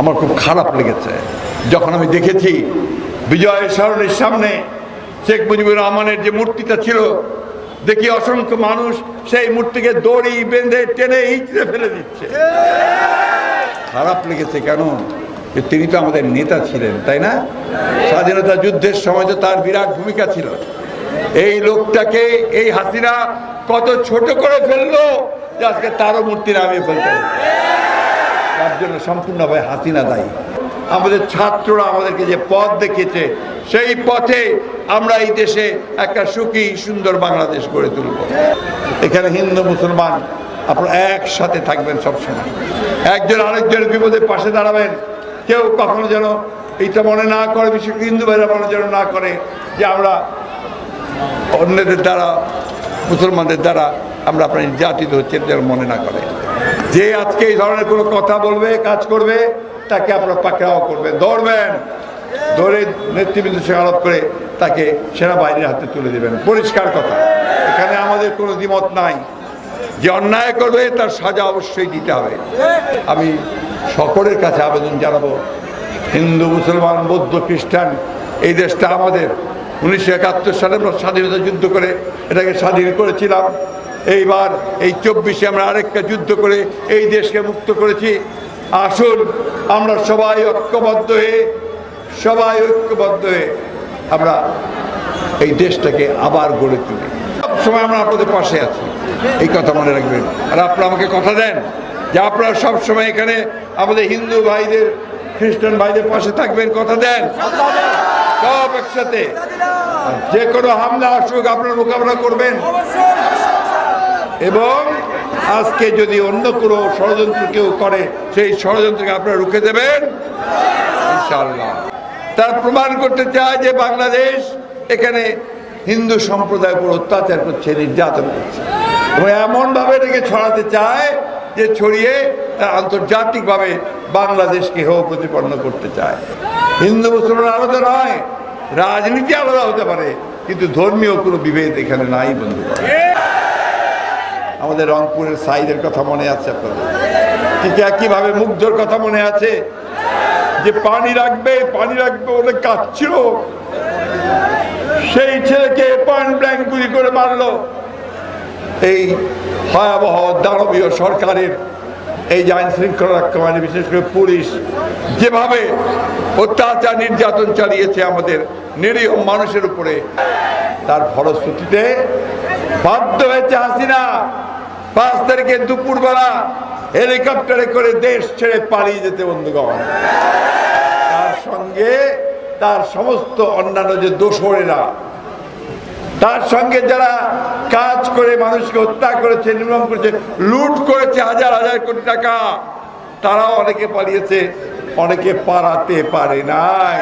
আমার খুব খারাপ লেগেছে। যখন আমি দেখেছি বিজয় সরণের সামনে শেখ মুজিবুর রহমানের যে মূর্তিটা ছিল, দেখি অসংখ্য মানুষ সেই মূর্তিকে দড়ি বেঁধে টেনে ইঁচড়ে ফেলে দিচ্ছে। খারাপ লেগেছে কেন? তিনি তো আমাদের নেতা ছিলেন, তাই না? স্বাধীনতা যুদ্ধের সময় তো তার বিরাট ভূমিকা ছিল। এই লোকটাকে, এই হাসিনা কত ছোট করে ফেলল যে আজকে তারও মূর্তি নামিয়ে ফেলতে। তার জন্য সম্পূর্ণভাবে হাসিনা দায়ী। আমাদের ছাত্ররা আমাদেরকে যে পথ দেখিয়েছে, সেই পথে আমরা এই দেশে একটা সুখী, সুন্দর বাংলাদেশ গড়ে তুলব। এখানে হিন্দু, মুসলমান আপনারা একসাথে থাকবেন সবসময়। একজন আরেকজনের বিপদে পাশে দাঁড়াবেন। কেউ কখনো যেন এইটা মনে না করে বিশেষ হিন্দু ভাইরা মনে যেন না করে যে আমরা অন্যদের দ্বারা, মুসলমানদের দ্বারা আমরা আপনার নির্যাতিত হচ্ছে যেন মনে না করে। যে আজকে এই ধরনের কোনো কথা বলবে, কাজ করবে, তাকে আপনারা পাকড়াও করবেন, ধরবেন। ধরে নেতৃবৃন্দ সঙ্গে আলাপ করে তাকে সেনাবাহিনীর হাতে তুলে দেবেন। পরিষ্কার কথা। এখানে আমাদের কোনো দ্বিমত নাই। যে অন্যায় করবে, তার সাজা অবশ্যই দিতে হবে। আমি সকলের কাছে আবেদন জানাব, হিন্দু, মুসলমান, বৌদ্ধ, খ্রিস্টান, এই দেশটা আমাদের। উনিশশো একাত্তর সালে আমরা স্বাধীনতা যুদ্ধ করে এটাকে স্বাধীন করেছিলাম। এইবার এই চব্বিশে আমরা আরেকটা যুদ্ধ করে এই দেশকে মুক্ত করেছি। আসুন, আমরা সবাই ঐক্যবদ্ধ হয়ে, সবাই ঐক্যবদ্ধ হয়ে আমরা এই দেশটাকে আবার গড়ে তুলি। সবসময় আমরা আপনাদের পাশে আছি। এই কথা মনে রাখবেন। আর আপনারা আমাকে কথা দেন যে আপনারা সবসময় এখানে আমাদের হিন্দু ভাইদের, খ্রিস্টান ভাইদের পাশে থাকবেন, কথা দেন। সব একসাথে। যে কোনো হামলা আসুক, আপনারা মোকাবেলা করবেন। এবং আজকে যদি অন্য কোনো ষড়যন্ত্র কেউ করে, সেই ষড়যন্ত্রকে আপনারা রুখে দেবেন। ইনশাআল্লাহ। তার প্রমাণ করতে চায় যে বাংলাদেশ এখানে হিন্দু সম্প্রদায়ের উপর অত্যাচার করছে, নির্যাতন করছে। এবং এমনভাবে এটাকে ছড়াতে চায় যে ছড়িয়ে তার আন্তর্জাতিকভাবে বাংলাদেশকে হেয় প্রতিপন্ন করতে চায়। হিন্দু মুসলমান আলাদা নয়, রাজনীতি আলাদা হতে পারে, কিন্তু ধর্মীয় কোনো বিভেদ এখানে নাই বন্ধু আমাদের রংপুরের সাইদের কথা মনে আছে আপনাদের? ঠিক একইভাবে মুগ্ধর কথা মনে আছে? যে পানি রাখবে পানি রাখবে বলে কাঁদছিল। সেই ছেলেকে পয়েন্ট ব্ল্যাঙ্ক গুলি করে মারলো। এই ভয়াবহ দানবীয় সরকারের এই যে আইন শৃঙ্খলা রক্ষা বাহিনী বিশেষ করে পুলিশ, যেভাবে অত্যাচার নির্যাতন চালিয়েছে আমাদের নিরীহ মানুষের উপরে, তার ফলশ্রুতিতে বাধ্য হয়েছে হাসিনা। পাঁচ তারিখে দুপুরবেলা হেলিকপ্টারে করে দেশ ছেড়ে পালিয়ে যেতে বন্ধুগণ। তার সঙ্গে তার সমস্ত অন্যান্য যে দোসরেরা, তার সঙ্গে যারা কাজ করে, মানুষকে হত্যা করেছে, নির্মম করেছে, লুট করেছে হাজার হাজার কোটি টাকা, তারাও অনেকে পালিয়েছে, অনেকে পালাতে পারে নাই।